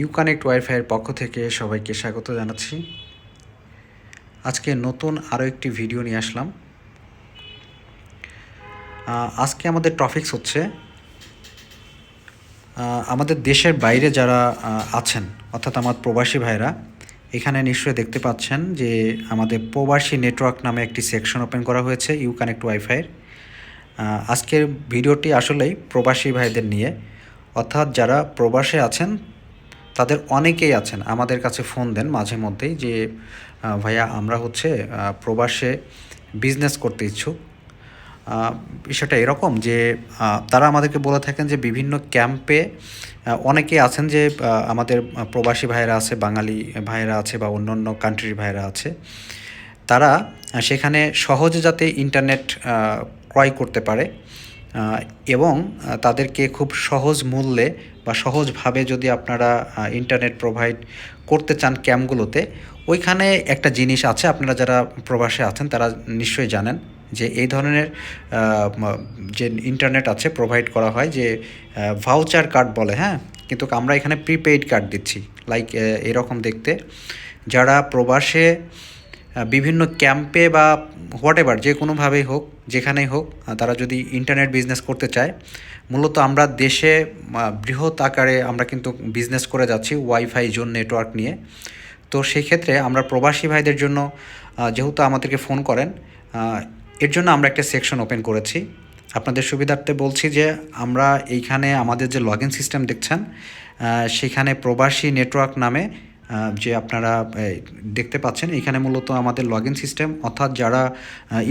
You connect ওয়াইফাইয়ের পক্ষ থেকে সবাইকে স্বাগত জানাচ্ছি। আজকে নতুন আরও একটি ভিডিও নিয়ে আসলাম। আজকে আমাদের টপিকস হচ্ছে আমাদের দেশের বাইরে যারা আছেন, অর্থাৎ আমার প্রবাসী ভাইরা এখানে নিশ্চয়ই দেখতে পাচ্ছেন যে আমাদের প্রবাসী নেটওয়ার্ক নামে একটি সেকশন ওপেন করা হয়েছে ইউ কানেক্ট ওয়াইফাইয়ের আজকের ভিডিওটি আসলেই প্রবাসী ভাইদের নিয়ে, অর্থাৎ যারা প্রবাসে আছেন তাদের অনেকেই আছেন। আমাদের কাছে ফোন দেন মাঝে মধ্যেই যে ভাইয়া, আমরা হচ্ছে প্রবাসে বিজনেস করতে ইচ্ছুক। বিষয়টা এরকম যে তারা আমাদেরকে বলে থাকেন যে, বিভিন্ন ক্যাম্পে অনেকে আছেন যে আমাদের প্রবাসী ভাইয়েরা আছে, বাঙালি ভাইয়েরা আছে বা অন্য অন্য কান্ট্রির ভাইয়েরা আছে। তারা সেখানে সহজে যাতে ইন্টারনেট ক্রয় করতে পারে। এবং তাদেরকে খুব সহজ মূল্যে বা সহজভাবে যদি আপনারা ইন্টারনেট প্রোভাইড করতে চান ক্যাম্পগুলোতে, ওইখানে একটা জিনিস আছে, আপনারা যারা প্রবাসে আছেন, তারা নিশ্চয়ই জানেন যে এই ধরনের যে ইন্টারনেট আছে প্রোভাইড করা হয় যে ভাউচার কার্ড বলে হ্যাঁ? কিন্তু আমরা এখানে প্রিপেইড কার্ড দিচ্ছি। লাইক এরকম দেখতে। যারা প্রবাসে বিভিন্ন ক্যাম্পে বা হোয়াট এভার যে কোনোভাবেই হোক, যেখানেই হোক তারা যদি ইন্টারনেট বিজনেস করতে চায়, মূলত আমরা দেশে বৃহৎ আকারে আমরা কিন্তু বিজনেস করে যাচ্ছি ওয়াইফাই জোন নেটওয়ার্ক নিয়ে। তো সেই ক্ষেত্রে আমরা প্রবাসী ভাইদের জন্য যেহেতু আমাদেরকে ফোন করেন এর জন্য আমরা একটা সেকশন ওপেন করেছি। আপনাদের সুবিধার্থে বলছি যে, আমরা এইখানে আমাদের যে লগ সিস্টেম দেখছেন সেখানে প্রবাসী নেটওয়ার্ক নামে যে আপনারা দেখতে পাচ্ছেন, এখানে মূলত আমাদের লগ সিস্টেম অর্থাৎ যারা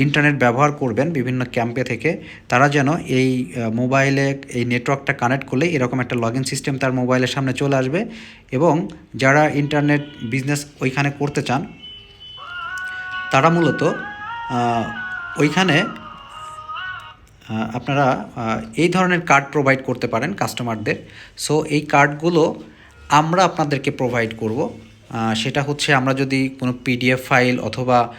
ইন্টারনেট ব্যবহার করবেন বিভিন্ন ক্যাম্পে থেকে, তারা যেন এই মোবাইলে এই নেটওয়ার্কটা কানেক্ট করলে এরকম একটা লগ সিস্টেম তার মোবাইলের সামনে চলে আসবে এবং যারা ইন্টারনেট বিজনেস ওইখানে করতে চান, তারা মূলত ওইখানে আপনারা এই ধরনের কার্ড প্রোভাইড করতে পারেন কাস্টমারদের সো এই কার্ডগুলো আমরা আপনাদেরকে প্রোভাইড করব। সেটা হচ্ছে আমরা যদি কোনো পিডিএফ ফাইল অথবা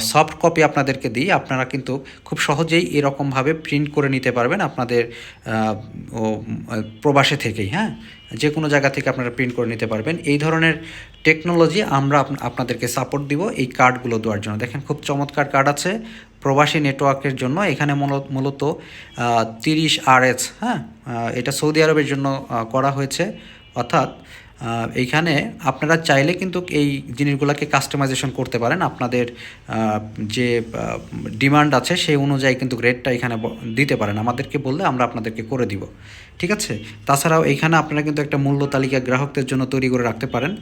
সফট কপি আপনাদেরকে দিই, আপনারা কিন্তু খুব সহজেই এরকমভাবে প্রিন্ট করে নিতে পারবেন আপনাদের প্রবাসে থেকেই হ্যাঁ? যে কোনো জায়গা থেকে আপনারা প্রিন্ট করে নিতে পারবেন। এই ধরনের টেকনোলজি আমরা আপ- আপনাদেরকে সাপোর্ট দিব এই কার্ডগুলো দেওয়ার জন্য। দেখেন খুব চমৎকার কার্ড আছে প্রবাসী নেটওয়ার্কের জন্য। এখানে মূলত তিরিশ আর এস হ্যাঁ? এটা সৌদি আরবের জন্য করা হয়েছে। অর্থাৎ এইখানে আপনারা চাইলে কিন্তু এই জিনিসগুলোকে কাস্টমাইজেশন করতে পারেন। আপনাদের যে ডিমান্ড আছে সেই অনুযায়ী কিন্তু রেটটা এখানে দিতে পারেন। আমাদেরকে বললে আমরা আপনাদেরকে করে দিব। ঠিক আছে? তাছাড়াও এইখানে আপনারা কিন্তু একটা মূল্য তালিকা গ্রাহকদের জন্য তৈরি করে রাখতে পারেন।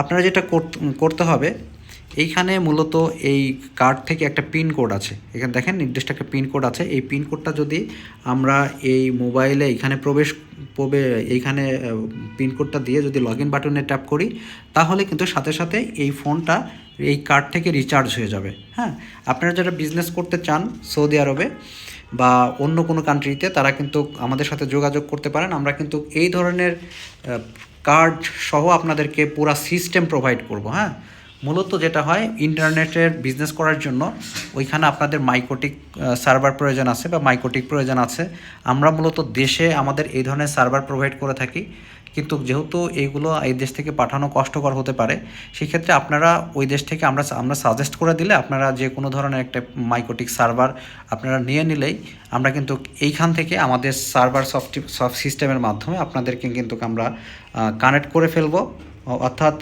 আপনারা যেটা করতে হবে এইখানে মূলত এই কার্ড থেকে একটা পিন কোড আছে। এখানে দেখেন নির্দিষ্ট একটা পিন কোড আছে। এই পিন কোডটা যদি আমরা এই মোবাইলে এখানে প্রবেশ, প্রবে, এইখানে পিন কোডটা দিয়ে যদি লগ ইন বাটনে ট্যাপ করি, তাহলে কিন্তু সাথে সাথে এই ফোনটা এই কার্ড থেকে রিচার্জ হয়ে যাবে। হ্যাঁ? আপনারা যারা বিজনেস করতে চান সৌদি আরবে বা অন্য কোনো কান্ট্রিতে তারা কিন্তু আমাদের সাথে যোগাযোগ করতে পারেন। আমরা কিন্তু এই ধরনের কার্ড সহ আপনাদেরকে পুরা সিস্টেম প্রোভাইড করব। হ্যাঁ? মূলত যেটা হয়, ইন্টারনেটের বিজনেস করার জন্য ওইখানে আপনাদের মাইকোটিক সার্ভার প্রয়োজন আছে বা মাইকোটিক প্রয়োজন আছে। আমরা মূলত দেশে আমাদের এই ধরনের সার্ভার প্রোভাইড করে থাকি। কিন্তু যেহেতু এইগুলো এই দেশ থেকে পাঠানো কষ্টকর হতে পারে, সেক্ষেত্রে আপনারা ওই দেশ থেকে আমরা আমরা সাজেস্ট করে দিলে আপনারা যে কোনো ধরনের একটা মাইকোটিক সার্ভার আপনারা নিয়ে নিলেই আমরা কিন্তু এইখান থেকে আমাদের সার্ভার সফট সফট সিস্টেমের মাধ্যমে আপনাদেরকে কিন্তু আমরা কানেক্ট করে ফেলব। অর্থাৎ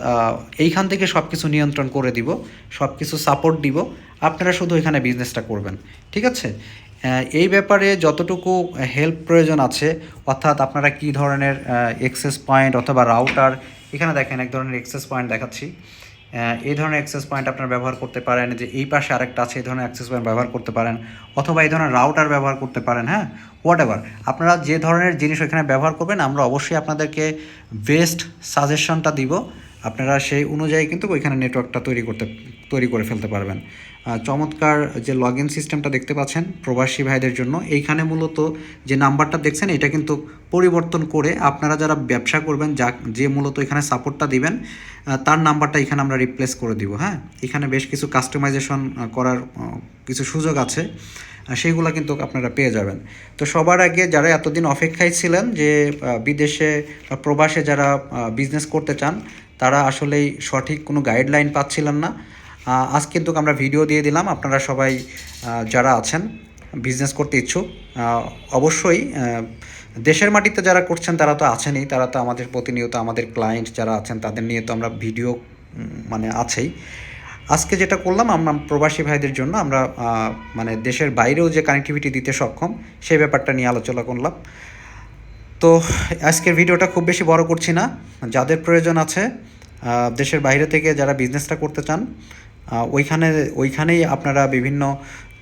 এইখান থেকে সব কিছু নিয়ন্ত্রণ করে দিব সব কিছু সাপোর্ট দিব। আপনারা শুধু এখানে বিজনেসটা করবেন, ঠিক আছে? এই ব্যাপারে যতটুকু হেল্প প্রয়োজন আছে, অর্থাৎ আপনারা কি ধরনের এক্সেস পয়েন্ট অথবা রাউটার এখানে দেখেন এক ধরনের এক্সেস পয়েন্ট দেখাচ্ছি। এই ধরনের অ্যাক্সেস পয়েন্ট আপনারা ব্যবহার করতে পারেন, যে এই পাশে আরেকটা আছে, এই ধরনের অ্যাক্সেস পয়েন্ট ব্যবহার করতে পারেন, অথবা এই ধরনের রাউটার ব্যবহার করতে পারেন হ্যাঁ? হোয়াট এভার আপনারা যে ধরনের জিনিস ওইখানে ব্যবহার করবেন, আমরা অবশ্যই আপনাদেরকে বেস্ট সাজেশনটা দিব। আপনারা সেই অনুযায়ী কিন্তু ওইখানে নেটওয়ার্কটা তৈরি করতে, তৈরি করে ফেলতে পারবেন। চমৎকার যে লগ ইন সিস্টেমটা দেখতে পাচ্ছেন প্রবাসী ভাইদের জন্য, এইখানে মূলত যে নাম্বারটা দেখছেন, এটা কিন্তু পরিবর্তন করে আপনারা যারা ব্যবসা করবেন, যা, যে মূলত এখানে সাপোর্টটা দিবেন তার নাম্বারটা এখানে আমরা রিপ্লেস করে দিব হ্যাঁ? এখানে বেশ কিছু কাস্টমাইজেশন করার কিছু সুযোগ আছে সেইগুলো কিন্তু আপনারা পেয়ে যাবেন। তো সবার আগে যারা এতদিন অপেক্ষায় ছিলেন যে বিদেশে প্রবাসে যারা বিজনেস করতে চান তারা আসলেই সঠিক কোনো গাইডলাইন পাচ্ছিলেন না। আজ কিন্তু আমরা ভিডিও দিয়ে দিলাম, আপনারা সবাই যারা আছেন বিজনেস করতে ইচ্ছুক অবশ্যই দেশের মাটিতে যারা করছেন তারা তো আছেনই, তারা তো আমাদের প্রতিনিয়ত আমাদের ক্লায়েন্ট যারা আছেন তাদের নিয়ে তো আমরা ভিডিও মানে আছেই। আজকে যেটা করলাম আমরা প্রবাসী ভাইদের জন্য আমরা মানে দেশের বাইরেও যে কানেক্টিভিটি দিতে সক্ষম সেই ব্যাপারটা নিয়ে আলোচনা করলাম। তো আজকের ভিডিওটা খুব বেশি বড় করছি না। যাদের প্রয়োজন আছে দেশের বাইরে থেকে যারা বিজনেসটা করতে চান ওইখানে, ওইখানেই আপনারা বিভিন্ন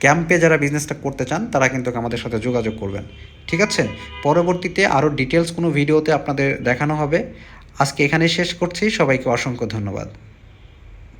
ক্যাম্পে যারা বিজনেসটা করতে চান, তারা কিন্তু আমাদের সাথে যোগাযোগ করবেন। ঠিক আছে? পরবর্তীতে আরও ডিটেলস কোনো ভিডিওতে আপনাদের দেখানো হবে। আজকে এখানেই শেষ করছি। সবাইকে অসংখ্য ধন্যবাদ।